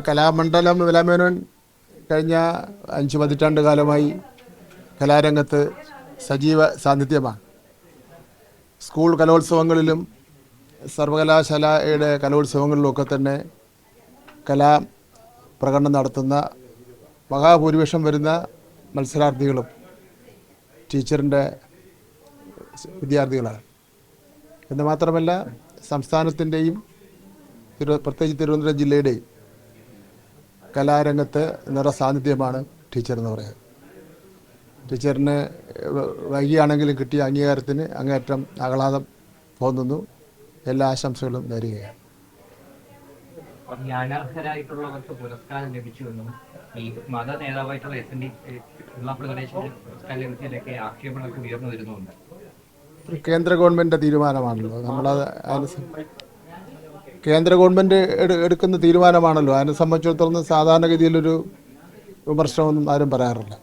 കലാമണ്ഡലം വിലാമേനോൻ കഴിഞ്ഞ അഞ്ച് പതിറ്റാണ്ട് കാലമായി കലാരംഗത്ത് സജീവ സാന്നിധ്യമാണ്. സ്കൂൾ കലോത്സവങ്ങളിലും സർവകലാശാലയുടെ കലോത്സവങ്ങളിലുമൊക്കെ തന്നെ കലാ പ്രകടനം നടത്തുന്ന മഹാഭൂരിപക്ഷം വരുന്ന മത്സരാർത്ഥികളും ടീച്ചറിന്റെ വിദ്യാർത്ഥികളാണ്. എന്ന് മാത്രമല്ല സംസ്ഥാനത്തിന്റെയും തിരു പ്രത്യേകിച്ച് തിരുവനന്തപുരം ജില്ലയുടെയും കലാരംഗത്ത് നിറ സാന്നിധ്യമാണ് ടീച്ചർ എന്ന് പറയുന്നത്. ടീച്ചറിന് വൈകിയാണെങ്കിലും കിട്ടിയ അംഗീകാരത്തിന് അങ്ങേയറ്റം ആഹ്ലാദം തോന്നുന്നു. എല്ലാ ആശംസകളും നേരുകയാണ്. ജ്ഞാനാർഹരായിട്ടുള്ളവർക്ക് പുരസ്കാരം ലഭിച്ചുവെന്നും ഈ മത നേതാവായിട്ടുള്ള എസ് എൻ ഡി ഉള്ളാപ്പുഴ ഗണേശന് പുരസ്കാരം ലഭിച്ചതിലൊക്കെ ആക്ഷേപങ്ങളൊക്കെ ഉയർന്നു വരുന്നുണ്ട്. കേന്ദ്ര ഗവൺമെന്റിന്റെ തീരുമാനമാണല്ലോ. നമ്മളത് കേന്ദ്ര ഗവൺമെന്റ് എടുക്കുന്ന തീരുമാനമാണല്ലോ. അതിനെ സംബന്ധിച്ചിടത്തോളം സാധാരണഗതിയിലൊരു വിമർശനമൊന്നും ആരും പറയാറില്ല.